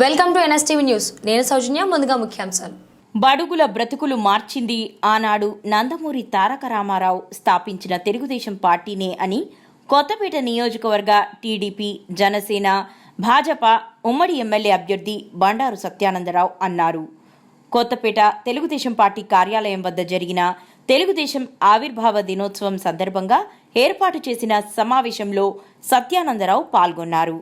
Welcome to NSTV news. నేను సౌజన్య ముందుగా ముఖ్యాంశాలు. బడుగుల బ్రతుకులు మార్చింది ఆనాడు నందమూరి తారక రామారావు స్థాపించిన తెలుగుదేశం పార్టీనే అని కొత్తపేట నియోజకవర్గ టీడీపీ జనసేన భాజపా ఉమ్మడి ఎమ్మెల్యే అభ్యర్థి బండారు సత్యానందరావు అన్నారు. కొత్తపేట తెలుగుదేశం పార్టీ కార్యాలయం వద్ద జరిగిన తెలుగుదేశం ఆవిర్భావ దినోత్సవం సందర్భంగా ఏర్పాటు చేసిన సమావేశంలో సత్యానందరావు పాల్గొన్నారు.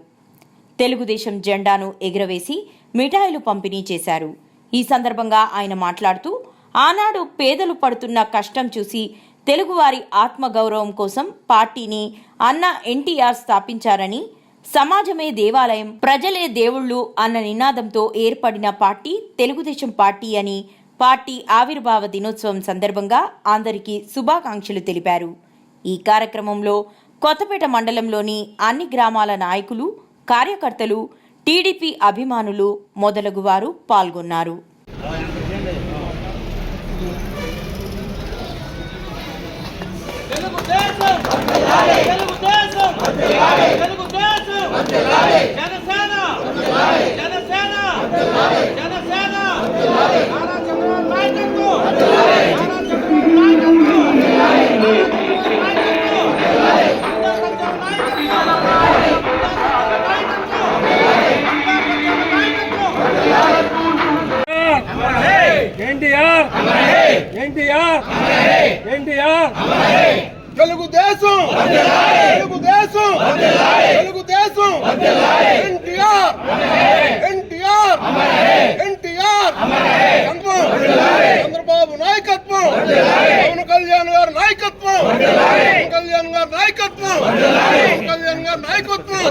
తెలుగుదేశం జెండాను ఎగురవేసి మిఠాయిలు పంపిణీ చేశారు. ఈ సందర్భంగా ఆయన మాట్లాడుతూ ఆనాడు పేదలు పడుతున్న కష్టం చూసి తెలుగువారి ఆత్మగౌరవం కోసం పార్టీని అన్న ఎన్టీఆర్ స్థాపించారని సమాజమే దేవాలయం ప్రజలే దేవుళ్ళు అన్న నినాదంతో ఏర్పడిన పార్టీ తెలుగుదేశం పార్టీ అని పార్టీ ఆవిర్భావ దినోత్సవం సందర్భంగా అందరికీ శుభాకాంక్షలు తెలిపారు. ఈ కార్యక్రమంలో కొత్తపేట మండలంలోని అన్ని గ్రామాల నాయకులు కార్యకర్తలు టీడీపీ అభిమానులు మొదలగువారు పాల్గొన్నారు. తెలుగుదేశం! ఎన్టీఆర్! ఎన్టీఆర్! తెలుగుదేశం! తెలుగుదేశం! తెలుగుదేశం! ఎన్టీఆర్! ఎన్టీఆర్! ఎన్టీఆర్! చంద్రబాబు! నాయకత్వం! పవన్ కళ్యాణ్ గారి నాయకత్వం! పవన్ కళ్యాణ్ గారి నాయకత్వం! పవన్ కళ్యాణ్ గారి నాయకత్వం!